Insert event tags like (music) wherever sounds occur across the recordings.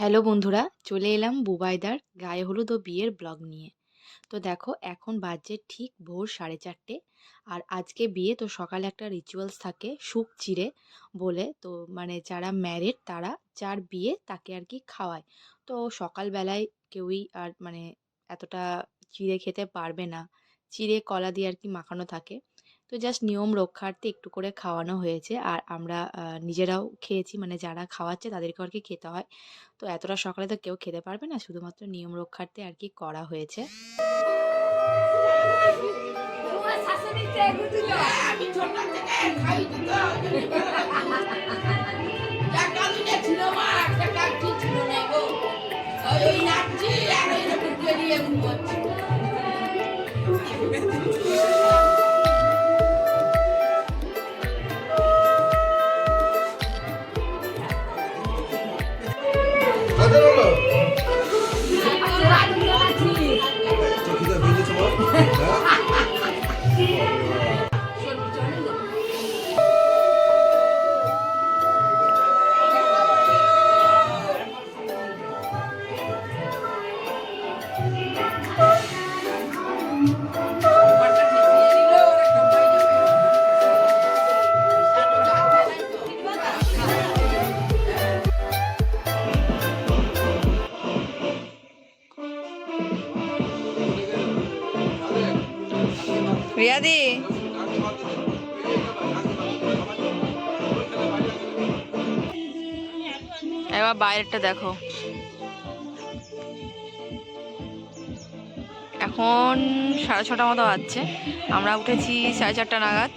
Hello বন্ধুরা, চলে এলাম বুবাইদার গায়ে হলুদ ও বিয়ের ব্লগ নিয়ে। তো দেখো, এখন বাজে ঠিক ভোর সাড়ে চারটে আর আজকে বিয়ে তো সকালে একটা রিচুয়ালস থাকে, সুখ চিরে বলে। তো মানে যারা ম্যারেড তারা যার বিয়ে তাকে আর কি খাওয়ায়। তো সকালবেলায় কেউই আর মানে এতটা চিড়ে খেতে পারবে না। চিড়ে কলা দিয়ে আর কি মাখানো থাকে। তো জাস্ট নিয়ম রক্ষার্থে একটু করে খাওয়ানো হয়েছে। আর আমরা নিজেরাও খেয়েছি। মানে যারা খাওয়াচ্ছে তাদেরকে আর কি খেতে হয়। তো এতটা সকালে তো কেউ খেতে পারবে না। শুধুমাত্র নিয়ম রক্ষার্থে আর কি করা হয়েছে। তোমার (laughs) (laughs) ওই রিয়াদি? এবার বাইরেটা দেখো। এখন সাড়ে ছটা মতো বাজছে। আমরা উঠেছি সাড়ে চারটা নাগাদ।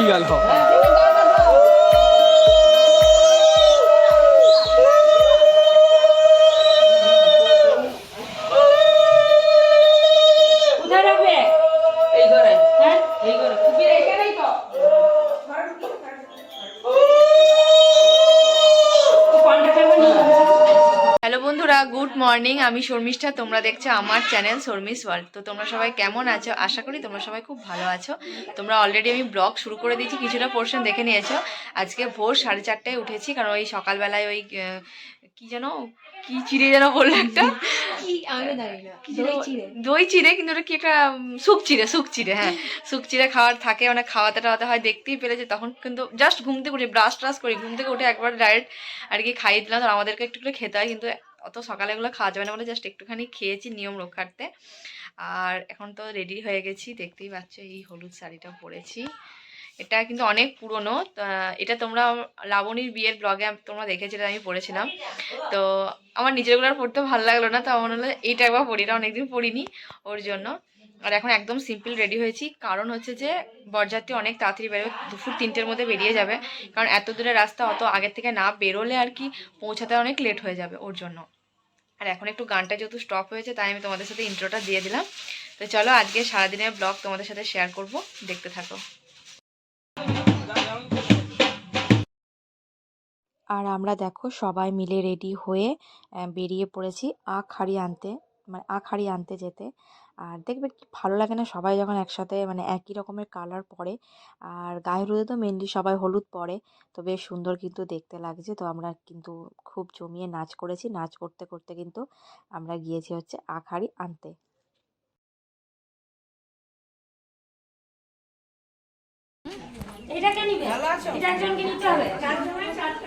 Dígalo. মর্নিং আমি শর্মিষ্ঠা তোমরা দেখছ আমার চ্যানেল শর্মিস ওয়ার্ল্ড তো তোমরা সবাই কেমন আছো? আশা করি তোমরা সবাই খুব ভালো আছো। তোমরা অলরেডি আমি ব্লগ শুরু করে দিয়েছি কিছুটা পোর্শন দেখে নিয়েছো। আজকে ভোর সাড়ে চারটায় উঠেছি কারণ ওই সকালবেলায় ওই কি যেন কি চিড়ে যেন বলল একটা? দই চিড়ে। কিন্তু ওটা কি একটা সুখ চিড়ে সুখ চিড়ে হ্যাঁ। সুখ চিড়ে খাওয়ার থাকে মানে খাওয়াতে টাওয়াতে হয় দেখতেই পেরেছে তখন কিন্তু জাস্ট ঘুম থেকে উঠে ব্রাশ ট্রাশ করি ঘুম থেকে উঠে একবার ডাইরেক্ট আর কি খাইয়ে দিলাম। তো আমাদেরকে একটু করে খেতে হয় কিন্তু অত সকালে এগুলো খাওয়া যাবে না বলে জাস্ট একটুখানি খেয়েছি নিয়ম রক্ষার্থে। আর এখন তো রেডি হয়ে গেছি, দেখতেই পাচ্ছ এই হলুদ শাড়িটা পরেছি। এটা কিন্তু অনেক পুরনো এটা তোমরা লাবণীর বিয়ের ব্লগে তোমরা দেখেছিলে, আমি পড়েছিলাম তো আমার নিজেরগুলো আর পড়তে ভালো লাগল না, তো আমার হলো এইটা একবার পড়ি এটা অনেকদিন পড়িনি ওর জন্য। আর এখন একদম সিম্পল রেডি হয়েছি। কারণ হচ্ছে যে, বরযাত্রী অনেক তাড়াতাড়ি বেরোবে দুপুর তিনটের মধ্যে বেরিয়ে যাবে। কারণ এত দূরের রাস্তা, অত আগের থেকে না বেরোলে আর কি পৌঁছাতে অনেক লেট হয়ে যাবে ওর জন্য। আর এখন একটু গানটা যেহেতু স্টপ হয়েছে, তাই আমি তোমাদের সাথে ইন্ট্রোটা দিয়ে দিলাম। তো চলো আজকে সারাদিনের ব্লগ তোমাদের সাথে শেয়ার করব। দেখতে থাকো। আর আমরা দেখো সবাই মিলে রেডি হয়ে বেরিয়ে পড়েছি আখ হাড়ি আনতে মানে আখ হাড়ি আনতে যেতে। আর দেখবে কি ভালো লাগে না সবাই যখন একসাথে মানে একই রকমের কালার পরে। আর গায়ে হলুদে তো মেনলি সবাই হলুদ পরে। তো বেশ সুন্দর কিন্তু দেখতে লাগছে। তো আমরা কিন্তু খুব জমিয়ে নাচ করেছি। নাচ করতে করতে কিন্তু আমরা গিয়েছি হচ্ছে আখ হাড়ি আনতে এটাকে নিবে? এটা একজনকে নিতে হবে।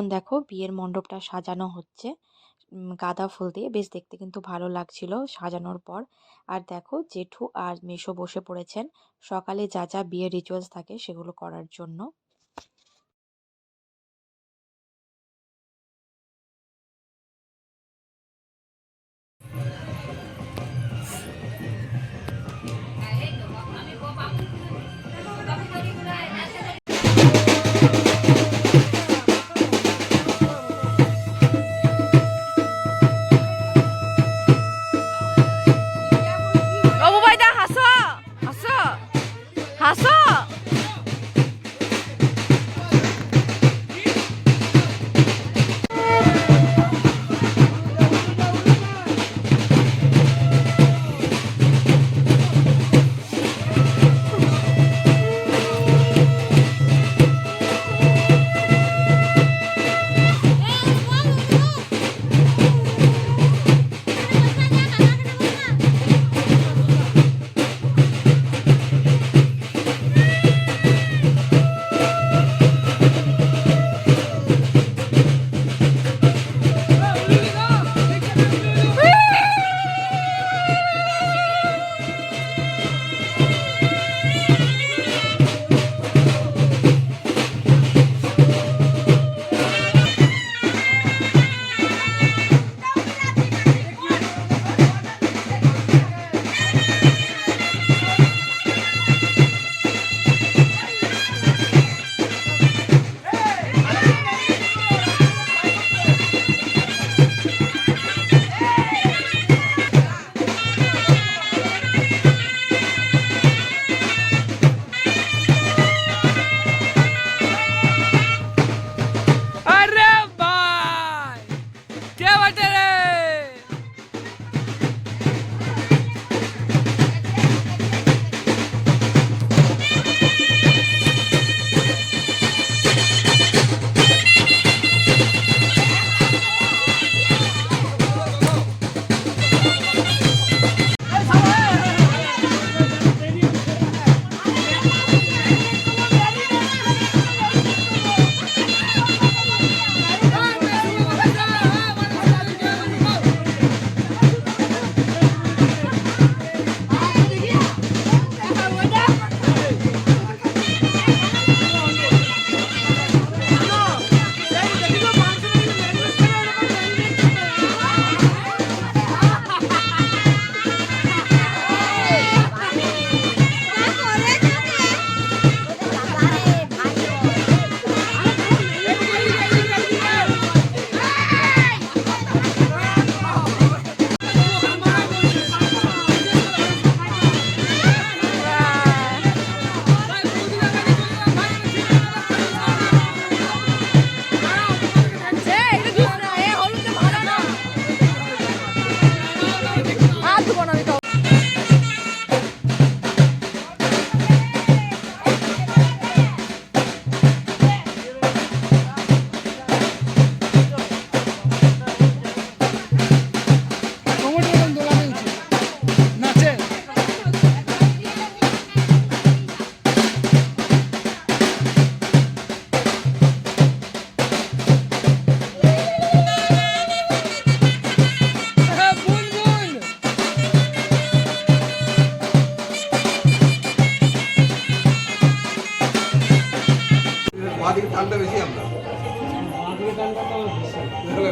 এখন দেখো বিয়ের মণ্ডপটা সাজানো হচ্ছে। গাঁদা ফুল দিয়ে বেশ দেখতে কিন্তু ভালো লাগছিল সাজানোর পর। আর দেখো জেঠু আর মেশো বসে পড়েছেন সকালে যা যা বিয়ের রিচুয়ালস থাকে সেগুলো করার জন্য।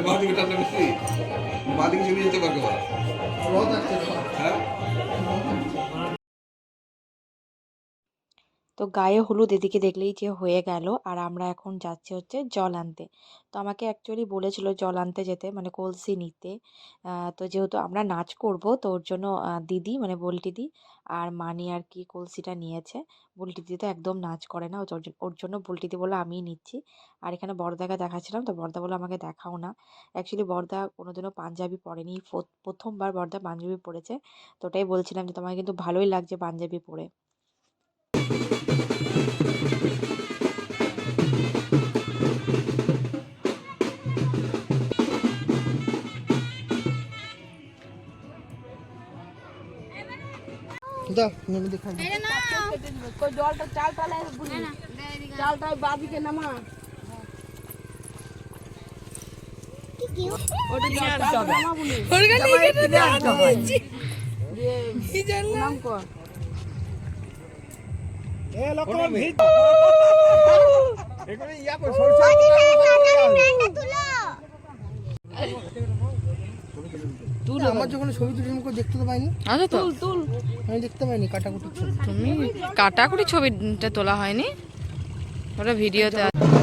বাঁ দিকে টানটা বেশি? বাঁ দিকে চলে যেতে পারবে হ্যাঁ? তো গায়ে হলুদ এদিকে দেখলেই যে হয়ে গেল। আর আমরা এখন যাচ্ছি হচ্ছে জল আনতে। তো আমাকে অ্যাকচুয়ালি বলেছিল জল আনতে যেতে মানে কলসি নিতে। তো যেহেতু আমরা নাচ করব, তো ওর জন্য দিদি মানে বল্টি দি আর মানি আর কি কলসিটা নিয়েছে। বল্টি দি তো একদম নাচ করে না ওর জন্য- ওর জন্য বল্টি দি বলে আমিই নিচ্ছি। আর এখানে বড়দাকে দেখাচ্ছিলাম, তো বড়দা বলে আমাকে দেখাও না। অ্যাকচুয়ালি বড়দা কোনোদিনও পাঞ্জাবি পরেনি। প্রথমবার বড়দা পাঞ্জাবি পরেছে। তো ওটাই বলছিলাম যে তোমাকে কিন্তু ভালোই লাগছে পাঞ্জাবি পরে। জলটা চাল টালে চালটা বাদিকে নামা। (laughs) আমার যখন ছবি তুলি আমাকে দেখতে তো পাইনি। আচ্ছা আমি দেখতে পাইনি কাটাকুটি তুমি কাটাকুটি ছবিটা তোলা হয়নি। ওটা ভিডিওতে আছে।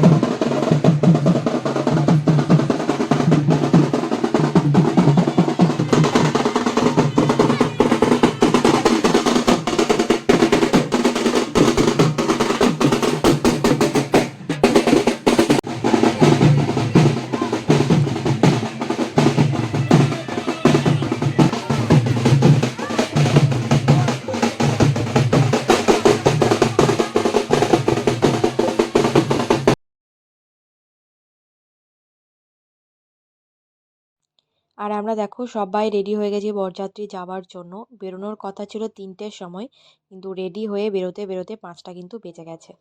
আর আমরা দেখো সবাই রেডি হয়ে গেছি বরযাত্রী যাওয়ার জন্য। বেরোনোর কথা ছিল তিনটের সময় কিন্তু রেডি হয়ে বেরোতে বেরোতে পাঁচটা কিন্তু বেঁচে গেছে।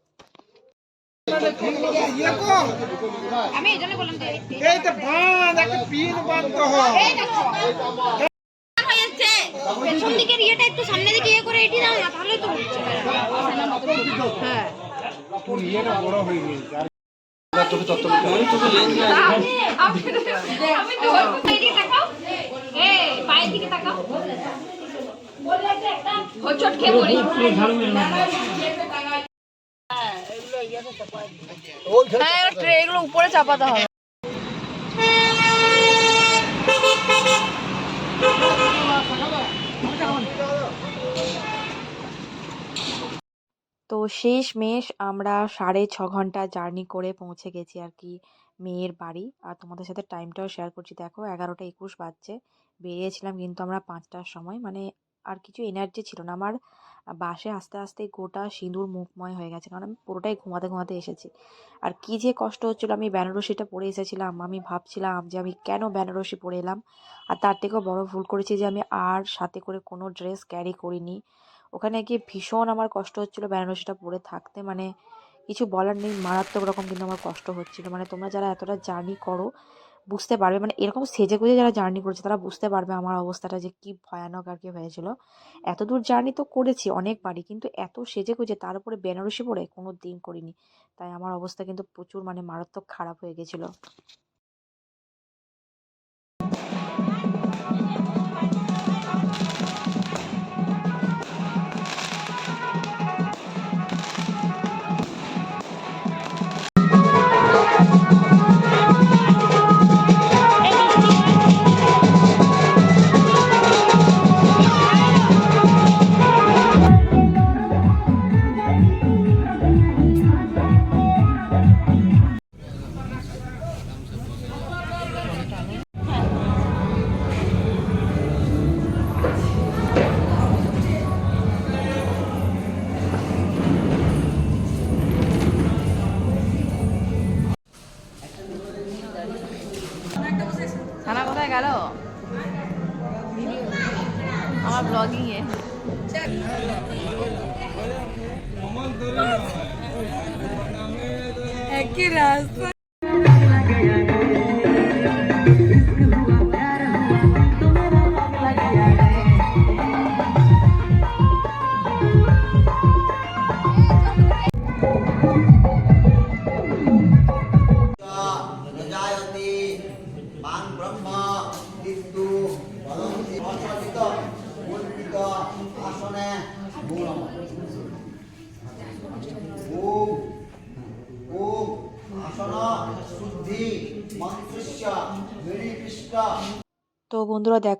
পেছন দিকের ইয়েটা একটু সামনে দিকে ইয়ে করে এটি দাও না তাহলে তো হ্যাঁ। এগুলো উপরে চাপাতে হবে তো শেষ মেশ আমরা সাড়ে ছ ঘণ্টা জার্নি করে পৌঁছে গেছি আর কি মেয়ের বাড়ি। আর তোমাদের সাথে টাইমটাও শেয়ার করছি। দেখো এগারোটা একুশ বাজছে। বেরিয়েছিলাম কিন্তু আমরা পাঁচটার সময়। মানে আর কিছু এনার্জি ছিল না। আমার বাসে আস্তে আস্তে গোটা সিঁদুর মুখময় হয়ে গেছে। কারণ আমি পুরোটাই ঘুমাতে ঘুমাতে এসেছি। আর কি যে কষ্ট হচ্ছিল, আমি বেনারসিটা পরে এসেছিলাম। আমি ভাবছিলাম যে আমি কেন বেনারসি পরে এলাম। আর তার থেকেও বড় ভুল করেছি যে আমি আর সাথে করে কোনো ড্রেস ক্যারি করিনি। ওখানে গিয়ে ভীষণ আমার কষ্ট হচ্ছিল বেনারসিটা পরে থাকতে। মানে কিছু বলার নেই, মারাত্মক রকম কিন্তু আমার কষ্ট হচ্ছিল। মানে তোমরা যারা এতটা জার্নি করো, বুঝতে পারবে। মানে এরকম সেজে গুজে যারা জার্নি করেছে, তারা বুঝতে পারবে আমার অবস্থাটা যে কি ভয়ানক আর কি হয়েছিল। এত দূর জার্নি তো করেছি অনেকবারই, কিন্তু এত সেজে গুজে তার উপরে বেনারসি পরে কোনো দিন করিনি। তাই আমার অবস্থা কিন্তু প্রচুর মানে মারাত্মক খারাপ হয়ে গেছিল।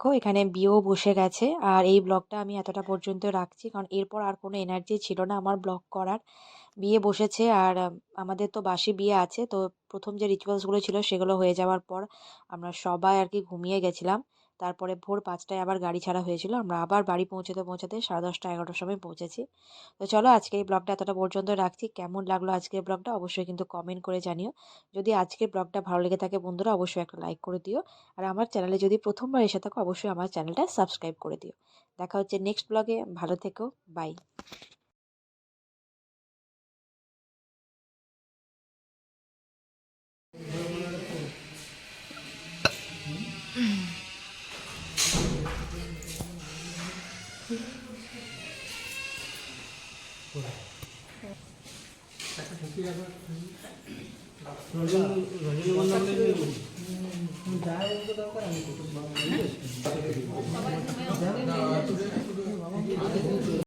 দেখো, এখানে বিয়েও বসে গেছে। আর এই ব্লগটা আমি এতটা পর্যন্ত রাখছি, কারণ এরপর আর কোনো এনার্জি ছিল না আমার ব্লগ করার। বিয়ে বসেছে, আর আমাদের তো বাসি বিয়ে আছে, তো প্রথম যে রিচুয়ালসগুলো ছিল সেগুলো হয়ে যাওয়ার পর আমরা সবাই আর কি ঘুমিয়ে গেছিলাম। তারপরে ভোর পাঁচটায় আবার গাড়ি ছাড়া হয়েছিল। আমরা আবার বাড়ি পৌঁছতে পৌঁছাতে সাড়ে দশটা এগারোটার সময় পৌঁছেছি। তো চলো আজকে এই ব্লগটা এতটা পর্যন্ত রাখছি। কেমন লাগল আজকের ব্লগটা অবশ্যই কিন্তু কমেন্ট করে জানিও। যদি আজকের ব্লগটা ভালো লেগে থাকে বন্ধুরা, অবশ্যই একটা লাইক করে দিও। আর আমার চ্যানেলে যদি প্রথমবার এসে থাকো, অবশ্যই আমার চ্যানেলটা সাবস্ক্রাইব করে দিও। দেখা হচ্ছে নেক্সট ব্লগে ভালো থেকো। বাই রজনীগন্ধা